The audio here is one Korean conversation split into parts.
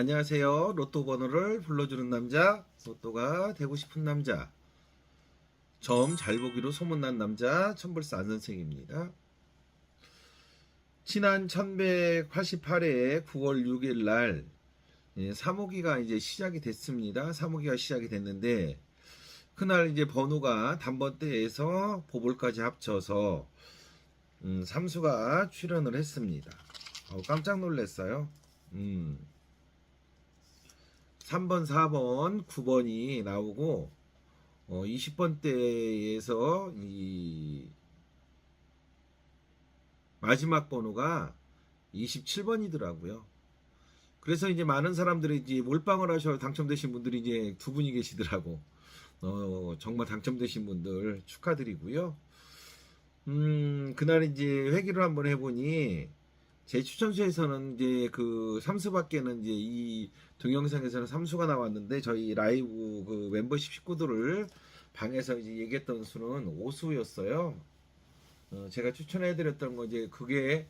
안녕하세요. 로또 번호를 불러주는 남자, 로또가 되고 싶은 남자, 점 잘 보기로 소문난 남자, 천불사 안 선생입니다. 지난 1188회 9월 6일 날 예, 사모기가 이제 시작이 됐습니다. 사모기가 시작이 됐는데 그날 이제 번호가 단번대에서 보볼까지 합쳐서 음, 삼수가 출연을 했습니다. 어, 깜짝 놀랐어요. 음. 3번, 4번, 9번이 나오고 어, 20번대에서 이 마지막 번호가 27번이더라고요. 그래서 이제 많은 사람들이 이제 몰빵을 하셔 당첨되신 분들이 이제 두 분이 계시더라고. 어, 정말 당첨되신 분들 축하드리고요. 음, 그날 이제 회기를 한번 해보니 제 추천수에서는 이제 그 삼수밖에는 이제 이 동영상에서는 삼수가 나왔는데 저희 라이브 그 멤버십 식구들을 방에서 이제 얘기했던 수는 오수였어요. 어, 제가 추천해드렸던 거 이제 그게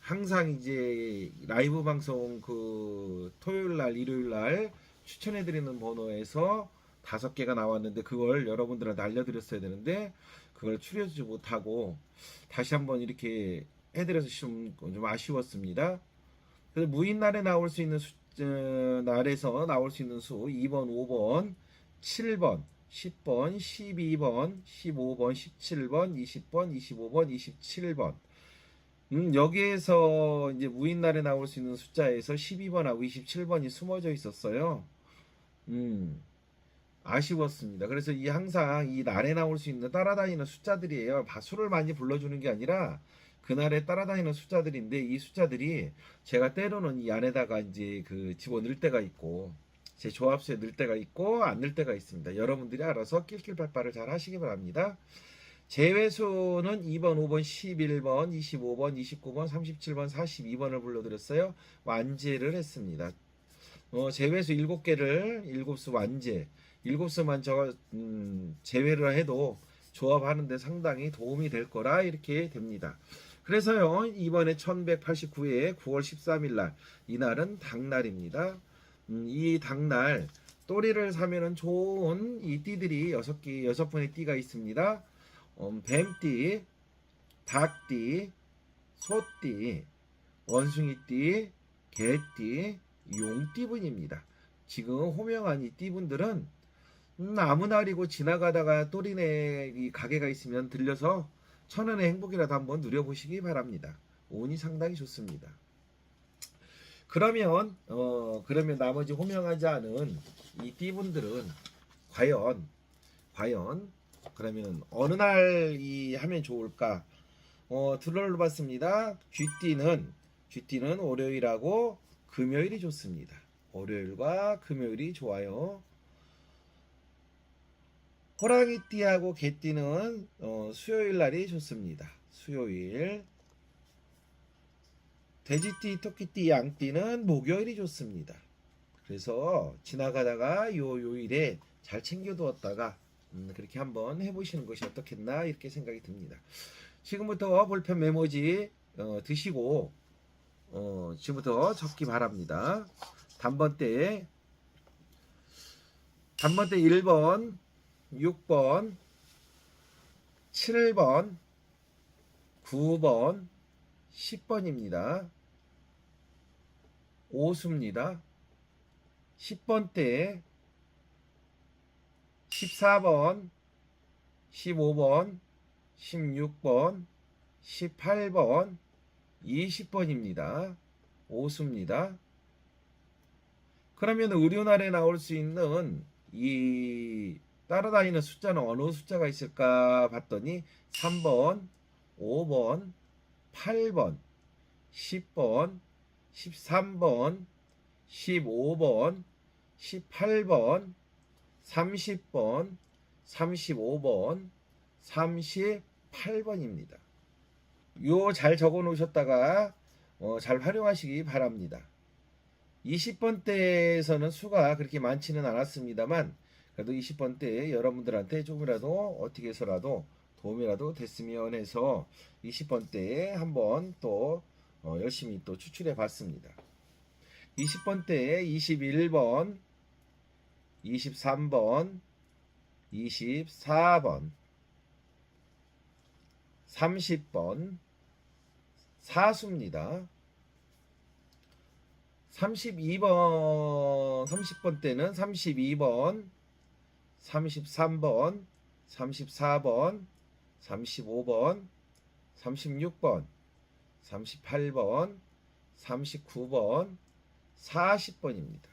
항상 이제 라이브 방송 그 토요일 날, 일요일 날 추천해드리는 번호에서 다섯 개가 나왔는데 그걸 여러분들한테 알려드렸어야 되는데 그걸 추려주지 못하고 다시 한번 이렇게 해드려서 좀, 좀 아쉬웠습니다. 그래서 무인 날에 나올 수 있는 수, 어, 날에서 나올 수 있는 수 2번, 5번, 7번, 10번, 12번, 15번, 17번, 20번, 25번, 27번. 음, 여기에서 이제 무인 날에 나올 수 있는 숫자에서 12번하고 27번이 숨어져 있었어요. 음. 아쉬웠습니다. 그래서 이 항상 이 날에 나올 수 있는 따라다니는 숫자들이에요. 수를 많이 불러주는 게 아니라 그날에 따라다니는 숫자들인데 이 숫자들이 제가 때로는 이 안에다가 이제 그 집어 넣을 때가 있고 제 조합수에 넣을 때가 있고 안 넣을 때가 있습니다. 여러분들이 알아서 낄낄빨빨을 잘 하시기 바랍니다. 제외수는 2번, 5번, 11번, 25번, 29번, 37번, 42번을 불러드렸어요. 완제를 했습니다. 어, 제외수 7개를 7수 완제, 7수만 저 음, 제외를 해도 조합하는데 상당히 도움이 될 거라 이렇게 됩니다. 그래서요 이번에 1189회 9월 13일 날 이날은 당날입니다. 음, 이 당날 또리를 사면은 좋은 이 띠들이 여섯 개 여섯 분의 띠가 있습니다. 음, 뱀띠, 닭띠, 소띠, 원숭이띠, 개띠, 용띠분입니다. 지금 호명한 이 띠분들은 음, 아무 날이고 지나가다가 또리네 이 가게가 있으면 들려서 천원의 행복이라도 한번 누려보시기 바랍니다. 운이 상당히 좋습니다. 그러면 어 그러면 나머지 호명하지 않은 이 띠분들은 과연 과연 그러면 어느 날이 하면 좋을까? 어 둘러봤습니다. 쥐띠는 쥐띠는 월요일하고 금요일이 좋습니다. 월요일과 금요일이 좋아요. 호랑이띠하고 개띠는 어, 수요일 날이 좋습니다. 수요일. 돼지띠, 토끼띠, 양띠는 목요일이 좋습니다. 그래서 지나가다가 요 요일에 잘 챙겨두었다가 음, 그렇게 한번 해보시는 것이 어떻겠나 이렇게 생각이 듭니다. 지금부터 볼펜 메모지 어, 드시고 어, 지금부터 적기 바랍니다. 단번대 단번대 1번 6번, 7번, 9번, 10번입니다. 오수입니다. 10번 때 14번, 15번, 16번, 18번, 20번입니다. 오수입니다. 그러면 의료날에 나올 수 있는 이 따라다니는 숫자는 어느 숫자가 있을까 봤더니 3번, 5번, 8번, 10번, 13번, 15번, 18번, 30번, 35번, 38번입니다. 요 잘 적어 놓으셨다가 어, 잘 활용하시기 바랍니다. 20번 때에서는 수가 그렇게 많지는 않았습니다만 그래도 20번 때 여러분들한테 조금이라도 어떻게 해서라도 도움이라도 됐으면 해서 20번 때에 한번 또 어, 열심히 또 추출해 봤습니다. 20번 때 21번, 23번, 24번, 30번, 사수입니다. 32번, 30번 때는 32번, 33번, 34번, 35번, 36번, 38번, 39번, 40번입니다.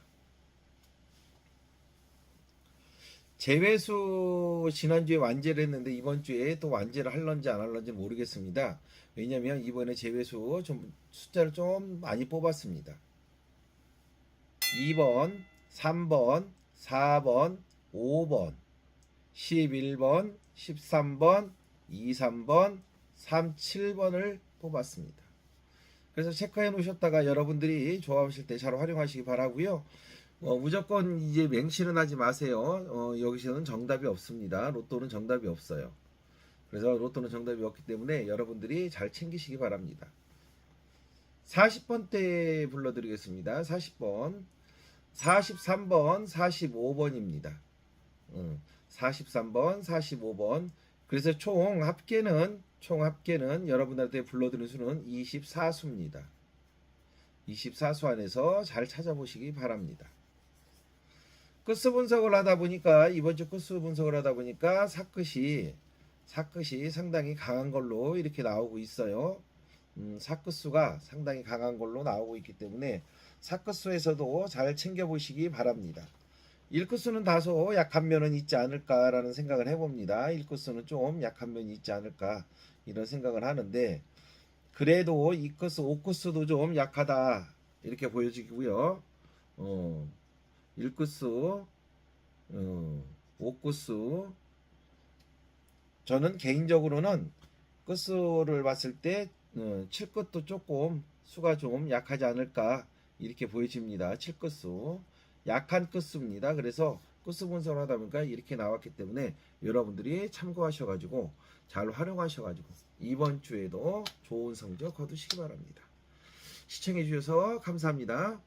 제외수 지난주에 완제를 했는데 이번 주에 또 완제를 할런지 안 할런지 모르겠습니다. 왜냐면 이번에 제외수 좀 숫자를 좀 많이 뽑았습니다. 2번, 3번, 4번, 5번, 11번, 13번, 23번, 37번을 뽑았습니다. 그래서 체크해 놓으셨다가 여러분들이 조합하실 때 잘 활용하시기 바라고요. 어, 무조건 이제 맹신은 하지 마세요. 어, 여기서는 정답이 없습니다. 로또는 정답이 없어요. 그래서 로또는 정답이 없기 때문에 여러분들이 잘 챙기시기 바랍니다. 40번 때 불러드리겠습니다. 40번. 43번, 45번입니다. 43번, 45번. 그래서 총 합계는 총 합계는 여러분들한테 불러드리는 수는 24수입니다. 24수 안에서 잘 찾아보시기 바랍니다. 끝수 분석을 하다 보니까 이번 주 끝수 분석을 하다 보니까 사끝이 사끝이 상당히 강한 걸로 이렇게 나오고 있어요. 음, 사끝수가 상당히 강한 걸로 나오고 있기 때문에 사끝수에서도 잘 챙겨보시기 바랍니다. 일끝수는 다소 약한 면은 있지 않을까라는 생각을 해봅니다. 일끝수는 좀 약한 면이 있지 않을까 이런 생각을 하는데 그래도 이끝수, 오끝수도 좀 약하다 이렇게 보여지고요. 어, 일끝수, 어, 오끝수 저는 개인적으로는 끝수를 봤을 때 어, 7끝도 조금 수가 좀 약하지 않을까 이렇게 보여집니다. 7끝수 약한 끝수입니다. 그래서 끝수 분석을 하다 보니까 이렇게 나왔기 때문에 여러분들이 참고하셔가지고 잘 활용하셔가지고 이번 주에도 좋은 성적 거두시기 바랍니다. 시청해 주셔서 감사합니다.